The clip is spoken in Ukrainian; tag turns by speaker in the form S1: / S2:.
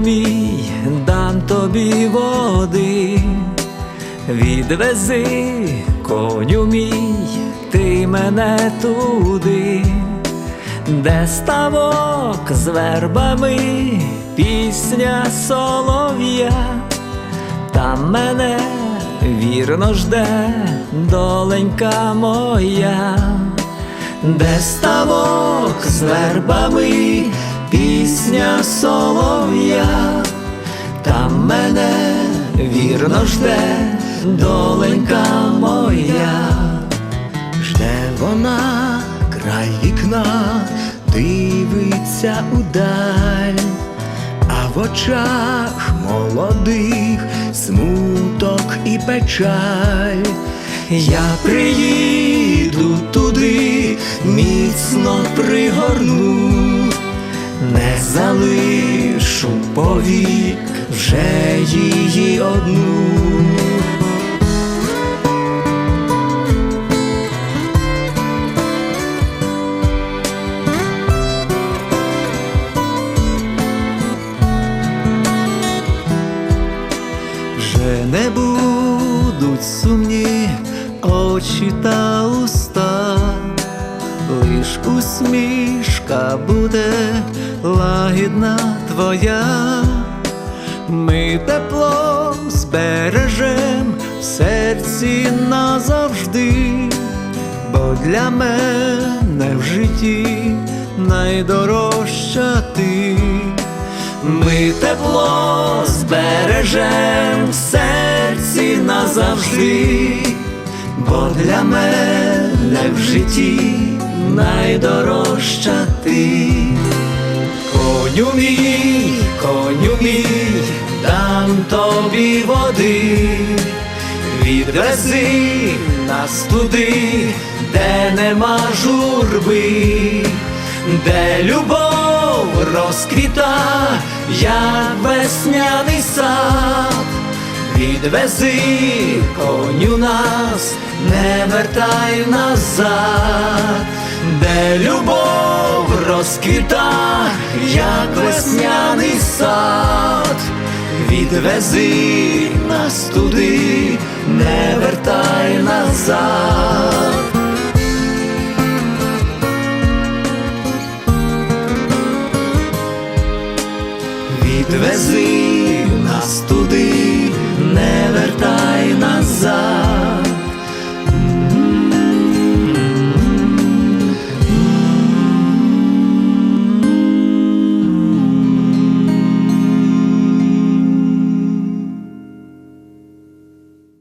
S1: Мій, дам тобі води, відвези, коню мій, ти мене туди, де ставок з вербами, пісня солов'я, там мене вірно жде доленька моя, де ставок з вербами, пісня солов'я, там мене вірно жде доленька моя.
S2: Жде вона край вікна, дивиться удаль, а в очах молодих смуток і печаль.
S1: Я приїду туди, міцно пригорну, повік вже її одну. Вже не будуть сумні очі та лиш усмішка буде лагідна твоя, ми тепло збережем в серці назавжди, бо для мене в житті найдорожча ти. Ми тепло збережем в серці назавжди, бо для мене в житті найдорожча ти. Коню мій, коню мій, дам тобі води, відвези нас туди, де нема журби, де любов розквіта, як весняний сад. Відвези коню нас, не вертай назад, де любов розквіта, як весняний сад. Відвези нас туди, не вертай назад. Відвези